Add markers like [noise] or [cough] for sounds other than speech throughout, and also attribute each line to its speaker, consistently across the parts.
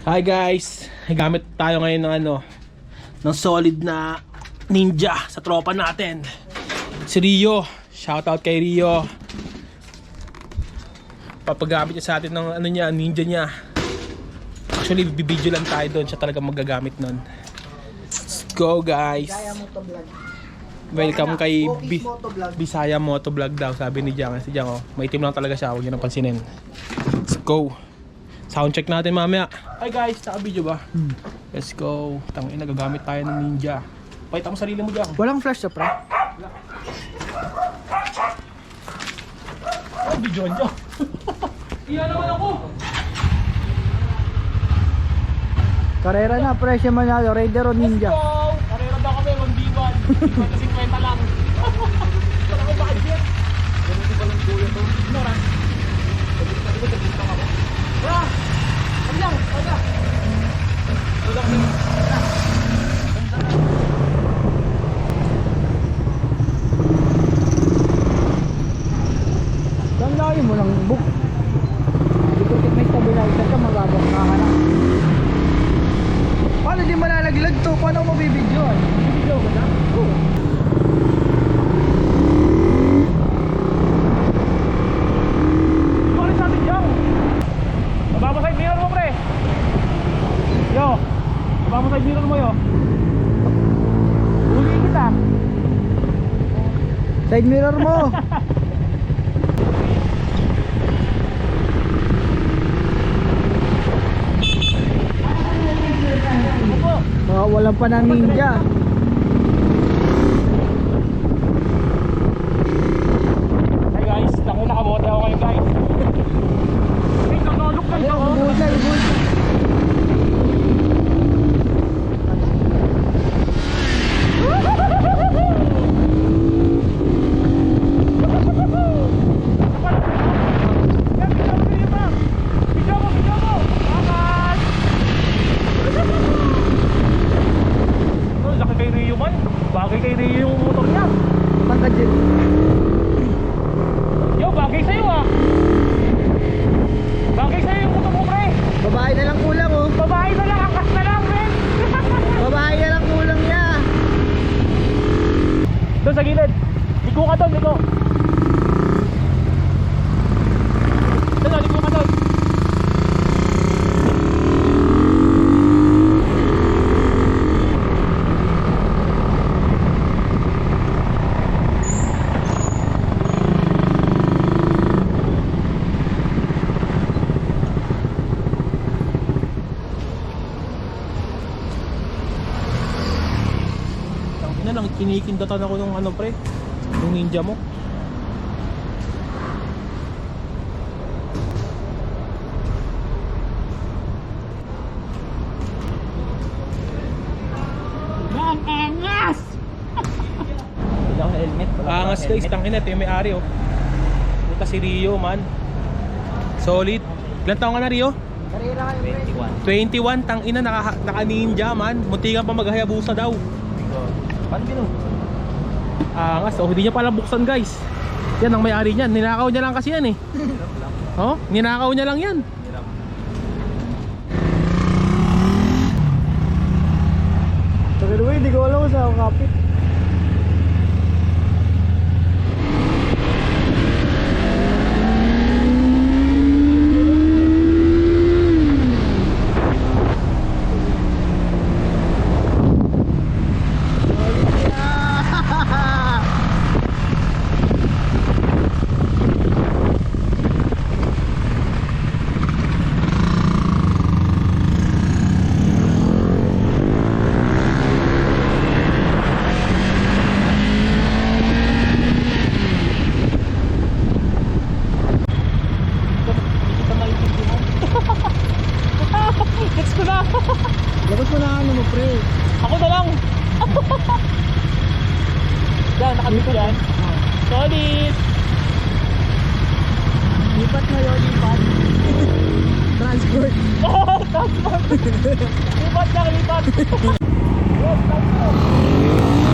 Speaker 1: Hi guys, gamit tayo ngayon ng ano, ng solid na ninja sa tropa natin. Si Rio, shoutout kay Rio. Papagamit niya sa atin ng ano niya, ninja niya. Actually, bibidyo lang tayo doon, siya talaga magagamit nun. Let's go guys. Welcome kay B- Bisaya Motovlog daw, sabi ni Jang. Si Jang, oh, may team lang talaga siya, huwag niyo nang pansinin. Let's go. Sound check natin mamaya. Hi guys, naka-video ba? Let's go. Tangin, nagagamit tayo ng ninja. Pakita mo sarili mo dyan.
Speaker 2: Walang flash sa pre.
Speaker 1: Ay, video dyan. [laughs] Iya naman ako.
Speaker 2: Karera na, pre. Siya manalo. Raider o Ninja.
Speaker 1: Let's go. Karera daw kami, 1v1. 50 [laughs] lang. [laughs] Wala ko budget. Ganun ko palang kuya to. Ko, ako. Bra! Lang, sabi lang. Sabi lang.
Speaker 2: Saan layo mo ng book? Dito may stabilizer ka, mababang kahanan. Paano di malalaglag to? Paano mo bibidyoan? Bibidyo ka na? Oo.
Speaker 1: Bakit sa atin dyan? Baba mo side mirror mo, pre. Yo. Side mirror mo, yo.
Speaker 2: Uli kita. Side mirror mo. [laughs] Makawalan pa ng ninja.
Speaker 1: Hey guys, tango nakabote ako ngayon guys. Hey, nakalok ka
Speaker 2: Ayun,
Speaker 1: dyan.
Speaker 2: bulsa, bulsa.
Speaker 1: Laki kay Rio man. Bagay kay Rio yung motor niya.
Speaker 2: Tangkad yun.
Speaker 1: Yo, bagay sa'yo ah. Bagay sa'yo yung motor mo, pre.
Speaker 2: Babae na lang kulang oh.
Speaker 1: Babae na lang, angkas na lang, pre.
Speaker 2: Babae na lang kulang niya.
Speaker 1: Doon sa gilid. Liko ka doon, liko. Doon, liko ka doon. Na lang, kinikindatan ako ng ano pre, yung ninja mo.
Speaker 2: Ang angas!
Speaker 1: Guys, tangin na, ito yung may-ari oh. Puta si Rio man. Solid. Ilan taong ka na Rio?
Speaker 2: Karera kayo pre.
Speaker 3: 21.
Speaker 1: 21, tang ina naka, naka ninja man. Muntikan pa maghayabusa daw.
Speaker 3: Paano?
Speaker 1: Angas, oh, hindi niya pala buksan guys. Yan ang may-ari niyan. Ninakaw niya lang kasi yan eh. [laughs] Oh, ninakaw niya lang yan.
Speaker 2: Pero hindi ko alam kung saan kapit.
Speaker 1: Gets ko na.
Speaker 2: Labas mo na ano mo pre.
Speaker 1: Ako na lang. Nakabit yan. Solid.
Speaker 2: Lipat na yun, lipat. Transport. [laughs]
Speaker 1: Oh, transport. [laughs] lipat lang, lipat. Yes, [laughs] transport.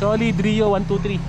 Speaker 1: Solid Rio 1, 2, 3.